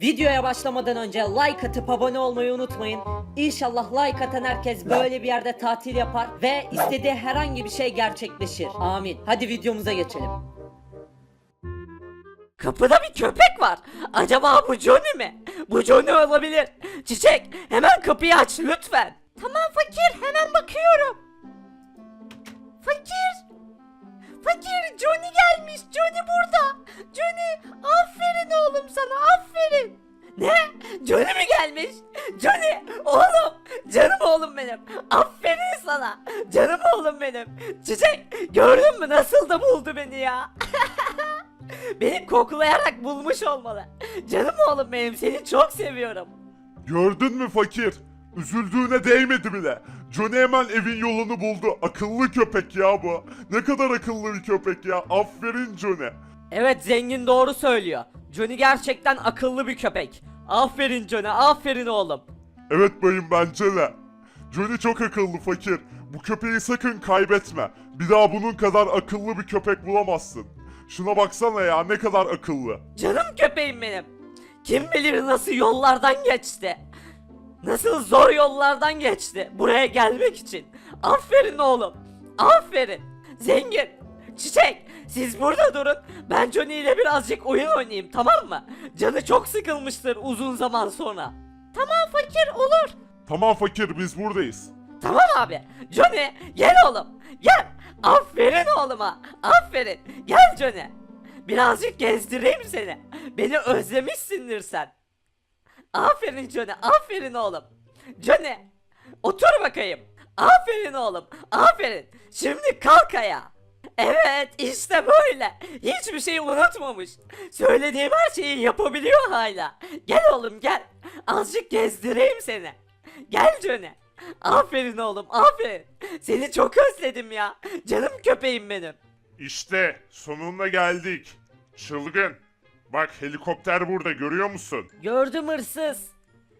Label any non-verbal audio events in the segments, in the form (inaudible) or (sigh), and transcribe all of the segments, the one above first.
Videoya başlamadan önce like atıp abone olmayı unutmayın. İnşallah like atan herkes böyle bir yerde tatil yapar ve istediği herhangi bir şey gerçekleşir. Amin. Hadi videomuza geçelim. Kapıda bir köpek var. Acaba bu Johnny mi? Bu Johnny olabilir. Çiçek hemen kapıyı aç lütfen. Tamam fakir hemen bakıyorum. Fakir. Fakir Johnny gelmiş. Johnny burada. Johnny aferin oğlum sana aferin. Ne? Johnny mi gelmiş? Johnny oğlum canım oğlum benim. Aferin sana. Canım oğlum benim. Çiçek gördün mü nasıl da buldu beni ya. (laughs) Beni koklayarak bulmuş olmalı. Canım oğlum benim seni çok seviyorum. Gördün mü fakir? Üzüldüğüne değmedi bile. Johnny hemen evin yolunu buldu. Akıllı köpek ya bu. Ne kadar akıllı bir köpek ya. Aferin Johnny. Evet zengin doğru söylüyor. Johnny gerçekten akıllı bir köpek. Aferin Johnny aferin oğlum. Evet bayım bence de. Johnny çok akıllı fakir. Bu köpeği sakın kaybetme. Bir daha bunun kadar akıllı bir köpek bulamazsın. Şuna baksana ya ne kadar akıllı. Canım köpeğim benim. Kim bilir nasıl yollardan geçti. Nasıl zor yollardan geçti buraya gelmek için. Aferin oğlum. Aferin. Zengin. Çiçek. Siz burada durun. Ben Johnny ile birazcık oyun oynayayım tamam mı? Canı çok sıkılmıştır uzun zaman sonra. Tamam fakir olur. Tamam fakir biz buradayız. Tamam abi. Johnny gel oğlum. Gel. Aferin oğluma. Aferin. Gel Johnny. Birazcık gezdireyim seni. Beni özlemişsindir sen. Aferin Johnny. Aferin oğlum. Johnny. Otur bakayım. Aferin oğlum. Aferin. Şimdi kalk ayağa. Evet işte böyle. Hiçbir şey unutmamış. Söylediğim her şeyi yapabiliyor hala. Gel oğlum gel. Azıcık gezdireyim seni. Gel Johnny. Aferin oğlum aferin. Seni çok özledim ya. Canım köpeğim benim. İşte sonunda geldik. Çılgın. Bak helikopter burada görüyor musun? Gördüm hırsız.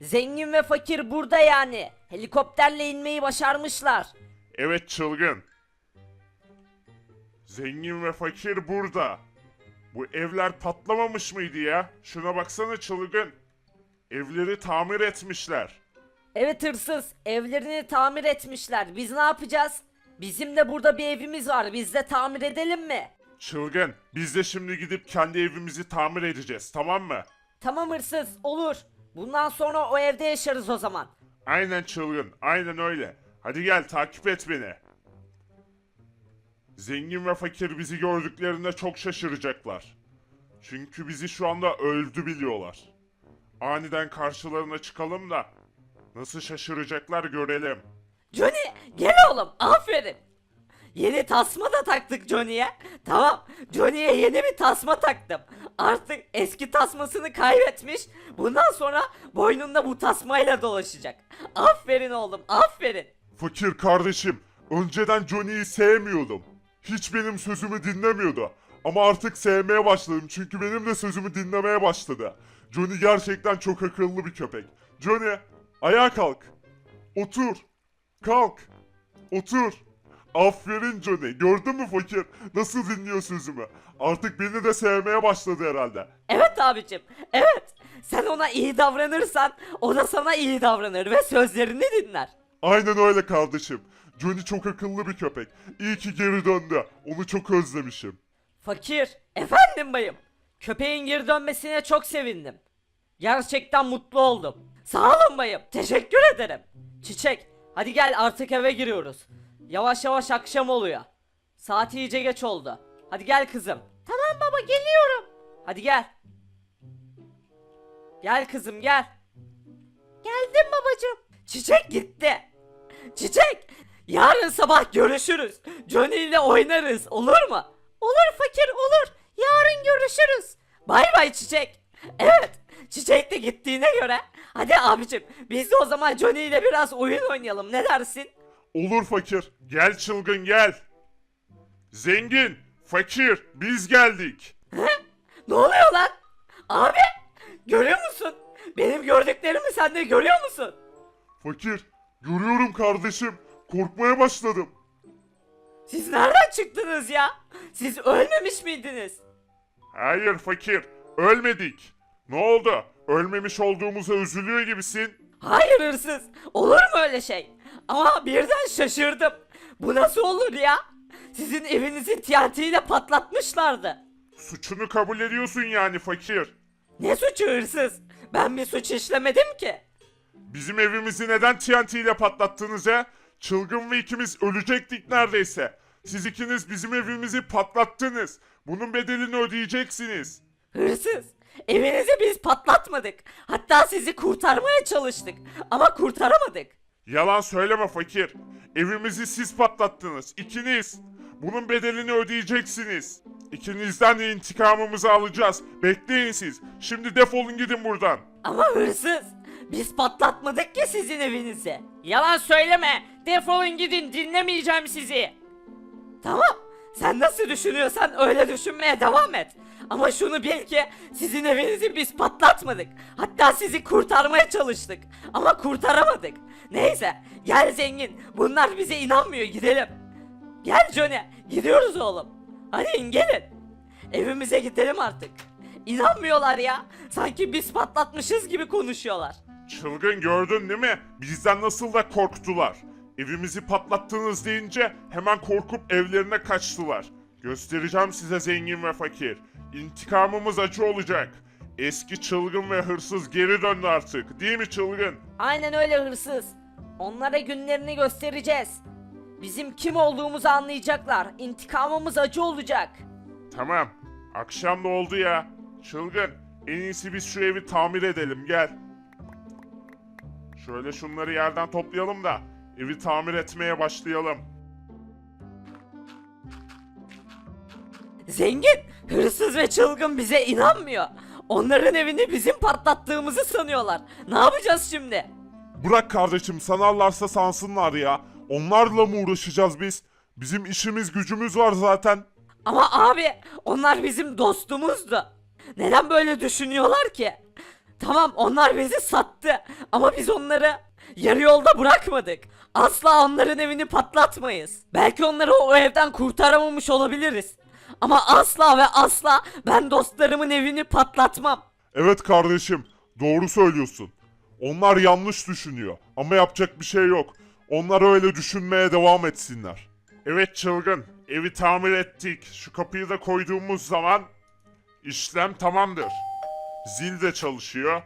Zengin ve fakir burada yani. Helikopterle inmeyi başarmışlar. Evet çılgın. Zengin ve fakir burada. Bu evler patlamamış mıydı ya? Şuna baksana çılgın. Evleri tamir etmişler. Evet hırsız evlerini tamir etmişler. Biz ne yapacağız? Bizim de burada bir evimiz var. Biz de tamir edelim mi? Çılgın, biz de şimdi gidip kendi evimizi tamir edeceğiz, tamam mı? Tamam hırsız olur. Bundan sonra o evde yaşarız o zaman. Aynen çılgın, aynen öyle. Hadi gel takip et beni. Zengin ve fakir bizi gördüklerinde çok şaşıracaklar. Çünkü bizi şu anda öldü biliyorlar. Aniden karşılarına çıkalım da nasıl şaşıracaklar görelim. Johnny gel oğlum aferin. Yeni tasma da taktık Johnny'ye. Tamam Johnny'ye yeni bir tasma taktım. Artık eski tasmasını kaybetmiş. Bundan sonra boynunda bu tasmayla dolaşacak. Aferin oğlum aferin. Fakir kardeşim, önceden Johnny'yi sevmiyordum. Hiç benim sözümü dinlemiyordu. Ama artık sevmeye başladım çünkü benim de sözümü dinlemeye başladı. Johnny gerçekten çok akıllı bir köpek. Johnny, ayağa kalk. Otur. Kalk. Otur. Aferin Johnny. Gördün mü fakir? Nasıl dinliyor sözümü? Artık beni de sevmeye başladı herhalde. Evet abicim evet. Sen ona iyi davranırsan o da sana iyi davranır ve sözlerini dinler. Aynen öyle kardeşim. Johnny çok akıllı bir köpek. İyi ki geri döndü. Onu çok özlemişim. Fakir, efendim bayım. Köpeğin geri dönmesine çok sevindim. Gerçekten mutlu oldum. Sağ olun bayım, teşekkür ederim. Çiçek, hadi gel artık eve giriyoruz. Yavaş yavaş akşam oluyor. Saat iyice geç oldu. Hadi gel kızım. Tamam baba, geliyorum. Hadi gel. Gel kızım gel. Geldim babacığım. Çiçek gitti. Çiçek, yarın sabah görüşürüz. Johnny ile oynarız, olur mu? Olur fakir, olur. Yarın görüşürüz. Bay bay Çiçek. Evet, Çiçek de gittiğine göre. Hadi abicim, biz de o zaman Johnny ile biraz oyun oynayalım. Ne dersin? Olur fakir. Gel çılgın gel. Zengin, fakir, biz geldik. Ne oluyor lan? Abi, görüyor musun? Benim gördüklerimi sen de görüyor musun? Fakir, görüyorum kardeşim. Korkmaya başladım. Siz nereden çıktınız ya? Siz ölmemiş miydiniz? Hayır fakir, ölmedik. Ne oldu? Ölmemiş olduğumuza üzülüyor gibisin. Hayır hırsız. Olur mu öyle şey? Ama birden şaşırdım. Bu nasıl olur ya? Sizin evinizi TNT ile patlatmışlardı. Suçunu kabul ediyorsun yani fakir. Ne suçu hırsız? Ben bir suç işlemedim ki. Bizim evimizi neden TNT ile patlattınız he? Çılgın ve ikimiz ölecektik neredeyse. Siz ikiniz bizim evimizi patlattınız. Bunun bedelini ödeyeceksiniz. Hırsız. Evinizi biz patlatmadık. Hatta sizi kurtarmaya çalıştık. Ama kurtaramadık. Yalan söyleme fakir. Evimizi siz patlattınız. İkiniz. Bunun bedelini ödeyeceksiniz. İkinizden de intikamımızı alacağız. Bekleyin siz. Şimdi defolun gidin buradan. Ama hırsız. Biz patlatmadık ki sizin evinizi. Yalan söyleme. Defolun gidin dinlemeyeceğim sizi. Tamam. Sen nasıl düşünüyorsan öyle düşünmeye devam et. Ama şunu bil ki sizin evinizi biz patlatmadık. Hatta sizi kurtarmaya çalıştık. Ama kurtaramadık. Neyse gel zengin. Bunlar bize inanmıyor gidelim. Gel Johnny. Gidiyoruz oğlum. Hadi gelin. Evimize gidelim artık. İnanmıyorlar ya. Sanki biz patlatmışız gibi konuşuyorlar. Çılgın gördün değil mi? Bizden nasıl da korktular. Evimizi patlattınız deyince hemen korkup evlerine kaçtılar. Göstereceğim size zengin ve fakir. İntikamımız acı olacak. Eski çılgın ve hırsız geri döndü artık. Değil mi çılgın? Aynen öyle hırsız. Onlara günlerini göstereceğiz. Bizim kim olduğumuzu anlayacaklar. İntikamımız acı olacak. Tamam. Akşam da oldu ya. Çılgın. En iyisi biz şu evi tamir edelim gel. Şöyle şunları yerden toplayalım da evi tamir etmeye başlayalım. Zengin, hırsız ve çılgın bize inanmıyor. Onların evini bizim patlattığımızı sanıyorlar. Ne yapacağız şimdi? Bırak kardeşim sanarlarsa sansınlar ya. Onlarla mı uğraşacağız biz? Bizim işimiz gücümüz var zaten. Ama abi, onlar bizim dostumuzdu. Neden böyle düşünüyorlar ki? Tamam onlar bizi sattı ama biz onları yarı yolda bırakmadık. Asla onların evini patlatmayız. Belki onları o evden kurtaramamış olabiliriz. Ama asla ve asla ben dostlarımın evini patlatmam. Evet kardeşim doğru söylüyorsun. Onlar yanlış düşünüyor ama yapacak bir şey yok. Onlar öyle düşünmeye devam etsinler. Evet çılgın evi tamir ettik. Şu kapıyı da koyduğumuz zaman işlem tamamdır. Zil de çalışıyor.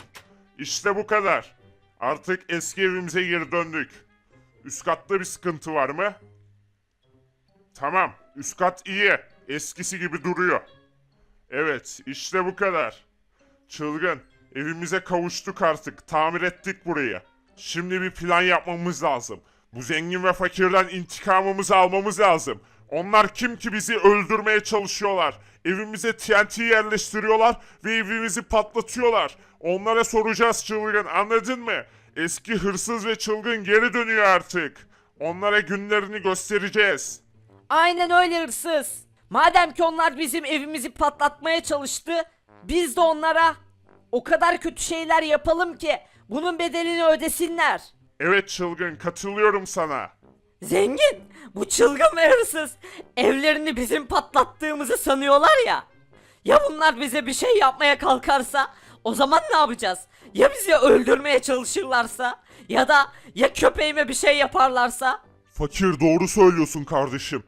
İşte bu kadar. Artık eski evimize geri döndük. Üst katta bir sıkıntı var mı? Tamam, üst kat iyi. Eskisi gibi duruyor. Evet, işte bu kadar. Çılgın, evimize kavuştuk artık. Tamir ettik burayı. Şimdi bir plan yapmamız lazım. Bu zengin ve fakirden intikamımızı almamız lazım. Onlar kim ki bizi öldürmeye çalışıyorlar. Evimize TNT yerleştiriyorlar ve evimizi patlatıyorlar. Onlara soracağız çılgın anladın mı? Eski hırsız ve çılgın geri dönüyor artık. Onlara günlerini göstereceğiz. Aynen öyle hırsız. Madem ki onlar bizim evimizi patlatmaya çalıştı, biz de onlara o kadar kötü şeyler yapalım ki bunun bedelini ödesinler. Evet çılgın katılıyorum sana. Zengin, bu çılgın ve hırsız evlerini bizim patlattığımızı sanıyorlar ya. Ya bunlar bize bir şey yapmaya kalkarsa o zaman ne yapacağız? Ya bizi öldürmeye çalışırlarsa ya da ya köpeğime bir şey yaparlarsa? Fakir doğru söylüyorsun kardeşim.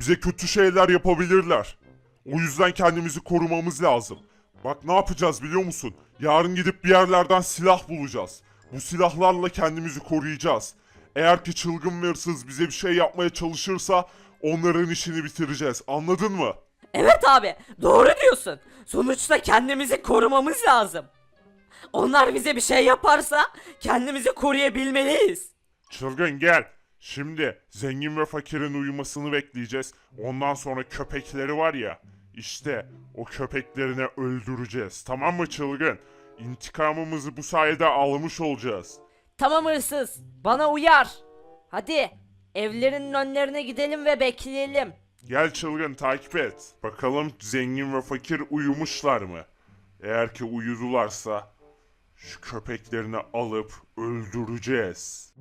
Bize kötü şeyler yapabilirler. O yüzden kendimizi korumamız lazım. Bak ne yapacağız biliyor musun? Yarın gidip bir yerlerden silah bulacağız. Bu silahlarla kendimizi koruyacağız. Eğer ki çılgın ve hırsız bize bir şey yapmaya çalışırsa onların işini bitireceğiz. Anladın mı? Evet abi, doğru diyorsun. Sonuçta kendimizi korumamız lazım. Onlar bize bir şey yaparsa kendimizi koruyabilmeliyiz. Çılgın gel. Şimdi zengin ve fakirin uyumasını bekleyeceğiz. Ondan sonra köpekleri var ya. İşte o köpeklerini öldüreceğiz. Tamam mı çılgın? İntikamımızı bu sayede almış olacağız. Tamam hırsız, bana uyar. Hadi, evlerinin önlerine gidelim ve bekleyelim. Gel çılgın takip et. Bakalım zengin ve fakir uyumuşlar mı? Eğer ki uyudularsa şu köpeklerini alıp öldüreceğiz.